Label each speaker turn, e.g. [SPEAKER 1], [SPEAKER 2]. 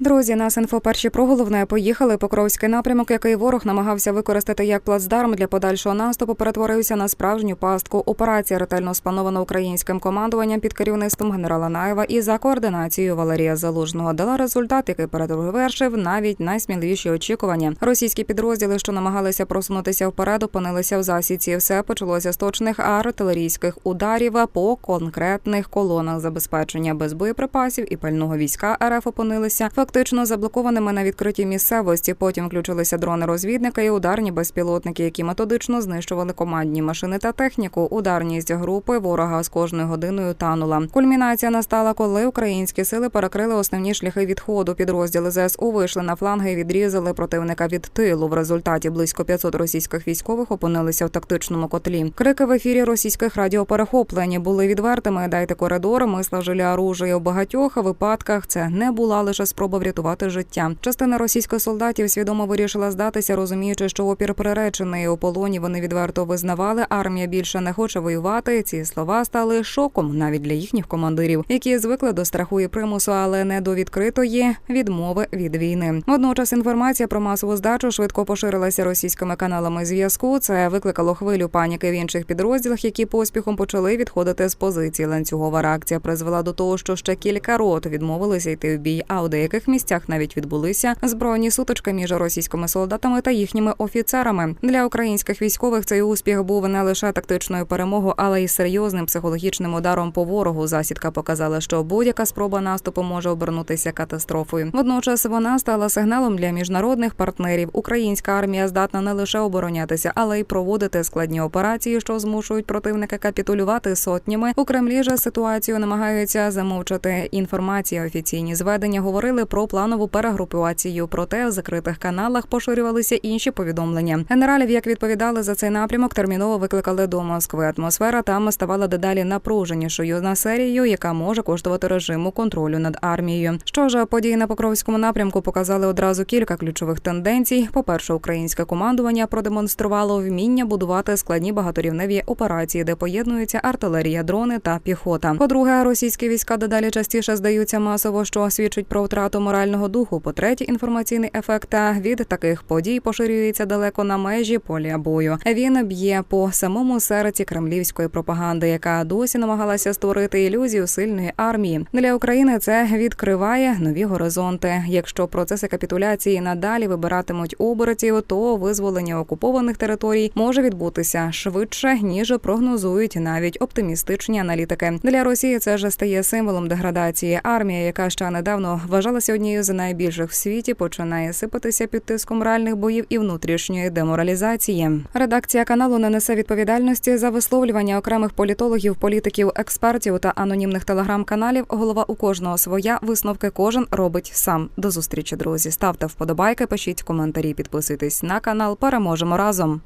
[SPEAKER 1] Друзі, нас інфо перші про головне поїхали. Покровський напрямок, який ворог намагався використати як плацдарм для подальшого наступу, перетворився на справжню пастку. Операція ретельно спланована українським командуванням під керівництвом генерала Наєва і за координацією Валерія Залужного дала результат, який перевершив навіть найсміливіші очікування. Російські підрозділи, що намагалися просунутися вперед, опинилися в засідці. Все почалося з точних артилерійських ударів по конкретних колонах забезпечення без боєприпасів і пального війська РФ опинилися фактично заблокованими на відкритій місцевості. Потім включилися дрони-розвідника і ударні безпілотники, які методично знищували командні машини та техніку. Ударність групи ворога з кожною годиною танула. Кульмінація настала, коли українські сили перекрили основні шляхи відходу. Підрозділи ЗСУ вийшли на фланги і відрізали противника від тилу. В результаті близько 500 російських військових опинилися в тактичному котлі. Крики в ефірі російських радіоперехоплень були відвертими. Дайте коридор, ми сложили оружие. У багатьох випадках це не була лише спроба врятувати життя. Частина російських солдатів свідомо вирішила здатися, розуміючи, що опір приречений у полоні. Вони відверто визнавали, армія більше не хоче воювати. Ці слова стали шоком навіть для їхніх командирів, які звикли до страху і примусу, але не до відкритої відмови від війни. Водночас інформація про масову здачу швидко поширилася російськими каналами зв'язку. Це викликало хвилю паніки в інших підрозділах, які поспіхом почали відходити з позиції. Ланцюгова реакція призвела до того, що ще кілька рот відмовилися йти в бій. А у деяких місцях навіть відбулися збройні сутички між російськими солдатами та їхніми офіцерами. Для українських військових цей успіх був не лише тактичною перемогою, але й серйозним психологічним ударом по ворогу. Засідка показала, що будь-яка спроба наступу може обернутися катастрофою. Водночас вона стала сигналом для міжнародних партнерів. Українська армія здатна не лише оборонятися, але й проводити складні операції, що змушують противника капітулювати сотнями. У Кремлі же ситуацію намагаються замовчати. Інформація офіційні зведення говорили про планову перегрупацію. Проте в закритих каналах поширювалися інші повідомлення. Генералів, як відповідали за цей напрямок, терміново викликали до Москви. Атмосфера там ставала дедалі напруженішою на серію, яка може коштувати режиму контролю над армією. Що ж, події на Покровському напрямку показали одразу кілька ключових тенденцій. По перше, українське командування продемонструвало вміння будувати складні багаторівневі операції, де поєднуються артилерія, дрони та піхота. По-друге, російські війська дедалі частіше здаються масово, що свідчить про втрату морального духу. По третє, інформаційний ефект від таких подій поширюється далеко на межі поля бою. Він б'є по самому серці кремлівської пропаганди, яка досі намагалася створити ілюзію сильної армії. Для України це відкриває нові горизонти. Якщо процеси капітуляції надалі вибиратимуть оборотів, то визволення окупованих територій може відбутися швидше ніж прогнозують навіть оптимістичні аналітики. Для Росії це вже стає символом деградації. Армія, яка ще недавно вважалася однією з найбільших в світі, починає сипатися під тиском реальних боїв і внутрішньої деморалізації. Редакція каналу не несе відповідальності за висловлювання окремих політологів, політиків, експертів та анонімних телеграм-каналів. Голова у кожного своя висновки кожен робить сам. До зустрічі, друзі. Ставте вподобайки, пишіть коментарі, підписуйтесь на канал. Переможемо разом.